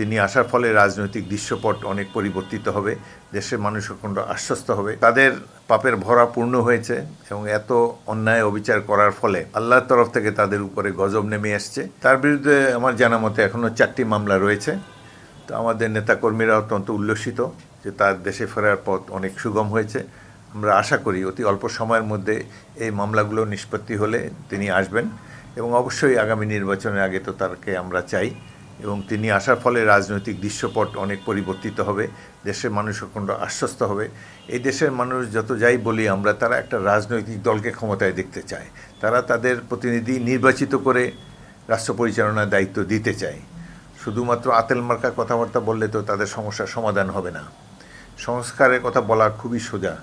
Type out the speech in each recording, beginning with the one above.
তিনি আসার ফলে রাজনৈতিক দৃশ্যপট অনেক পরিবর্তিত হবে, দেশের মানুষ অখণ্ড আশ্বস্ত হবে। তাদের পাপের ভরা পূর্ণ হয়েছে এবং এত অন্যায় অবিচার করার ফলে আল্লাহর তরফ থেকে তাদের উপরে গজব নেমে আসছে। তার বিরুদ্ধে আমার জানা মতে এখনও চারটি মামলা রয়েছে। তো আমাদের নেতাকর্মীরা অত্যন্ত উল্লসিত যে তার দেশে ফেরার পথ অনেক সুগম হয়েছে। আমরা আশা করি অতি অল্প সময়ের মধ্যে এই মামলাগুলো নিষ্পত্তি হলে তিনি আসবেন এবং অবশ্যই আগামী নির্বাচনের আগে তো তাকে আমরা চাই। এবং তিনি আসার ফলে রাজনৈতিক দৃশ্যপট অনেক পরিবর্তিত হবে, দেশের মানুষ অখণ্ড আশ্বস্ত হবে। এই দেশের মানুষ যত যাই বলি আমরা, তারা একটা রাজনৈতিক দলকে ক্ষমতায় দেখতে চায়। তারা তাদের প্রতিনিধি নির্বাচিত করে রাষ্ট্র পরিচালনার দায়িত্ব দিতে চায়। শুধুমাত্র আতেল মার্কা কথাবার্তা বললে তো তাদের সমস্যার সমাধান হবে না। সংস্কারের কথা বলা খুবই সোজা।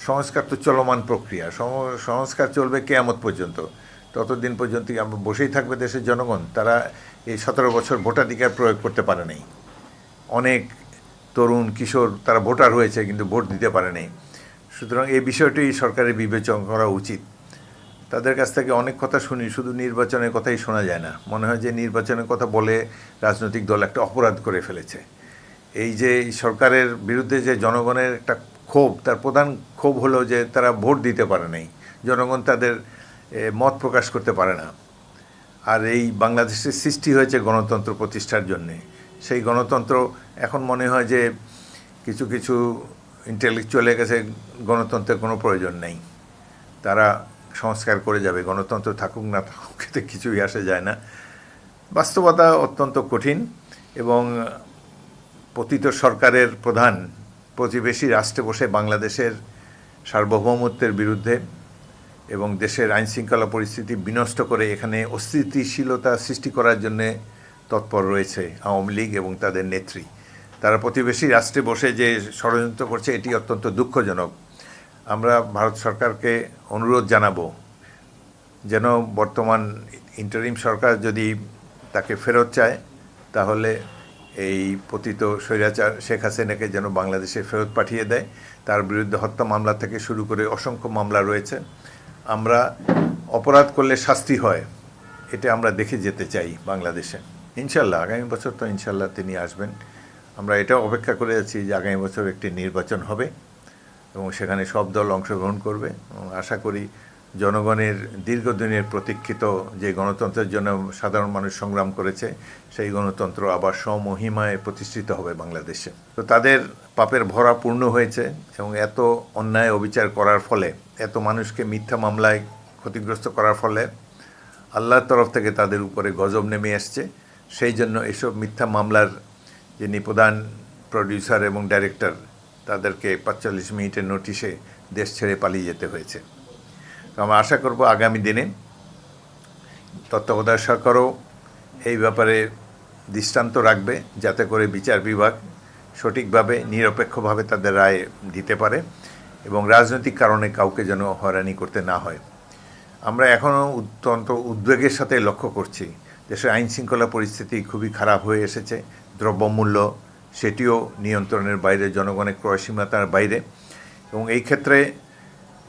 সংস্কার তো চলমান প্রক্রিয়া। সংস্কার চলবে কেয়ামত পর্যন্ত। ততদিন পর্যন্ত আমরা বসেই থাকবে দেশের জনগণ, তারা এই সতেরো বছর ভোটাধিকার প্রয়োগ করতে পারে নাই। অনেক তরুণ, কিশোর, তারা ভোটার হয়েছে কিন্তু ভোট দিতে পারে নাই। সুতরাং এই বিষয়টি সরকারের বিবেচনা করা উচিত। তাদের কাছ থেকে অনেক কথা শুনি, শুধু নির্বাচনের কথাই শোনা যায় না। মনে হয় যে নির্বাচনের কথা বলে রাজনৈতিক দল একটা অপরাধ করে ফেলেছে। এই যে সরকারের বিরুদ্ধে যে জনগণের একটা ক্ষোভ, তার প্রধান ক্ষোভ হলো যে তারা ভোট দিতে পারে নাই। জনগণ তাদের মত প্রকাশ করতে পারে না। আর এই বাংলাদেশের সৃষ্টি হয়েছে গণতন্ত্র প্রতিষ্ঠার জন্যে। সেই গণতন্ত্র এখন মনে হয় যে কিছু কিছু ইন্টেলেকচুয়ালের কাছে গণতন্ত্রের কোনো প্রয়োজন নেই। তারা সংস্কার করে যাবে, গণতন্ত্র থাকুক না থাকুক, এতে কিছুই আসে যায় না। বাস্তবতা অত্যন্ত কঠিন এবং পতিত সরকারের প্রধান প্রতিবেশী রাষ্ট্রে বসে বাংলাদেশের সার্বভৌমত্বের বিরুদ্ধে এবং দেশের আইন শৃঙ্খলা পরিস্থিতি বিনষ্ট করে এখানে অস্থিতিশীলতা সৃষ্টি করার জন্য তৎপর রয়েছে আওয়ামী লীগ এবং তাদের নেত্রী। তারা প্রতিবেশী রাষ্ট্রে বসে যে ষড়যন্ত্র করছে, এটি অত্যন্ত দুঃখজনক। আমরা ভারত সরকারকে অনুরোধ জানাব যেন বর্তমান ইন্টারিম সরকার যদি তাকে ফেরত চায়, তাহলে এই পতিত স্বৈরাচার শেখ হাসিনাকে যেন বাংলাদেশে ফেরত পাঠিয়ে দেয়। তার বিরুদ্ধে হত্যা মামলা থেকে শুরু করে অসংখ্য মামলা রয়েছে। আমরা অপরাধ করলে শাস্তি হয়, এটা আমরা দেখে যেতে চাই বাংলাদেশে। ইনশাল্লাহ আগামী বছর তো ইনশাল্লাহ তিনি আসবেন। আমরা এটাও অপেক্ষা করে আছি যে আগামী বছর একটি নির্বাচন হবে এবং সেখানে সব দল অংশগ্রহণ করবে। এবং আশা করি জনগণের দীর্ঘদিনের প্রতীক্ষিত যে গণতন্ত্রের জন্য সাধারণ মানুষ সংগ্রাম করেছে, সেই গণতন্ত্র আবার স্বমহিমায় প্রতিষ্ঠিত হবে বাংলাদেশে। তো তাদের পাপের ভরা পূর্ণ হয়েছে এবং এত অন্যায় অবিচার করার ফলে, এত মানুষকে মিথ্যা মামলায় ক্ষতিগ্রস্ত করার ফলে আল্লাহর তরফ থেকে তাদের উপরে গজব নেমে আসছে সেই জন্য এসব মিথ্যা মামলার যিনি প্রধান প্রডিউসার এবং ডাইরেক্টর, তাদেরকে পাঁচচল্লিশ মিনিটের নোটিশে দেশ ছেড়ে পালিয়ে যেতে হয়েছে। তো আমরা আশা করব আগামী দিনে তত্ত্বাবধায়ক সরকারও এই ব্যাপারে দৃষ্টান্ত রাখবে যাতে করে বিচার বিভাগ সঠিকভাবে, নিরপেক্ষভাবে তাদের রায় দিতে পারে এবং রাজনৈতিক কারণে কাউকে যেন হয়রানি করতে না হয়। আমরা এখনও অত্যন্ত উদ্বেগের সাথে লক্ষ্য করছি। দেশের আইন শৃঙ্খলা পরিস্থিতি খুবই খারাপ হয়ে এসেছে। দ্রব্যমূল্য সেটিও নিয়ন্ত্রণের বাইরে, জনগণের ক্রয়সীমাতার বাইরে এবং এই ক্ষেত্রে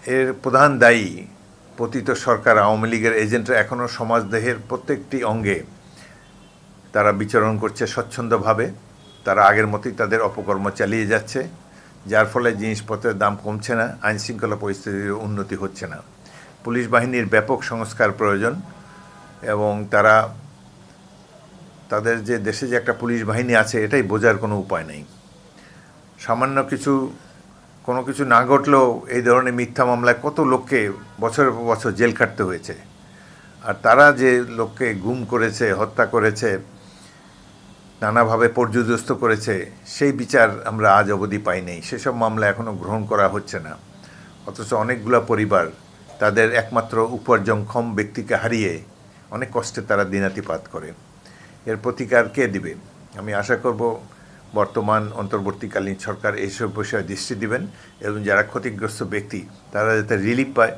এর প্রধান দায়ী পতিত সরকার, আওয়ামী লীগের এজেন্টরা এখনও সমাজদেহের প্রত্যেকটি অঙ্গে তারা বিচরণ করছে স্বচ্ছন্দভাবে। তারা আগের মতোই তাদের অপকর্ম চালিয়ে যাচ্ছে, যার ফলে জিনিসপত্রের দাম কমছে না, আইনশৃঙ্খলা পরিস্থিতির উন্নতি হচ্ছে না। পুলিশ বাহিনীর ব্যাপক সংস্কার প্রয়োজন এবং তারা তাদের যে দেশে যে একটা পুলিশ বাহিনী আছে, এটাই বোঝার কোনো উপায় নেই। সামান্য কিছু কোনো কিছু না ঘটলেও এই ধরনের মিথ্যা মামলায় কত লোককে বছরের পর বছর জেল খাটতে হয়েছে? আর তারা যে লোককে গুম করেছে, হত্যা করেছে, নানাভাবে পর্যদস্ত করেছে, সেই বিচার আমরা আজ অবধি পাই পাইনি। সেসব মামলা এখনও গ্রহণ করা হচ্ছে না। অথচ অনেকগুলো পরিবার তাদের একমাত্র উপার্জনক্ষম ব্যক্তিকে হারিয়ে অনেক কষ্টে তারা দিনাতিপাত করে। এর প্রতিকার কে দিবে? আমি আশা করব বর্তমান অন্তর্বর্তীকালীন সরকার এইসব বিষয়ে দৃষ্টি দিবেন এবং যারা ক্ষতিগ্রস্ত ব্যক্তি, তারা যাতে রিলিফ পায়।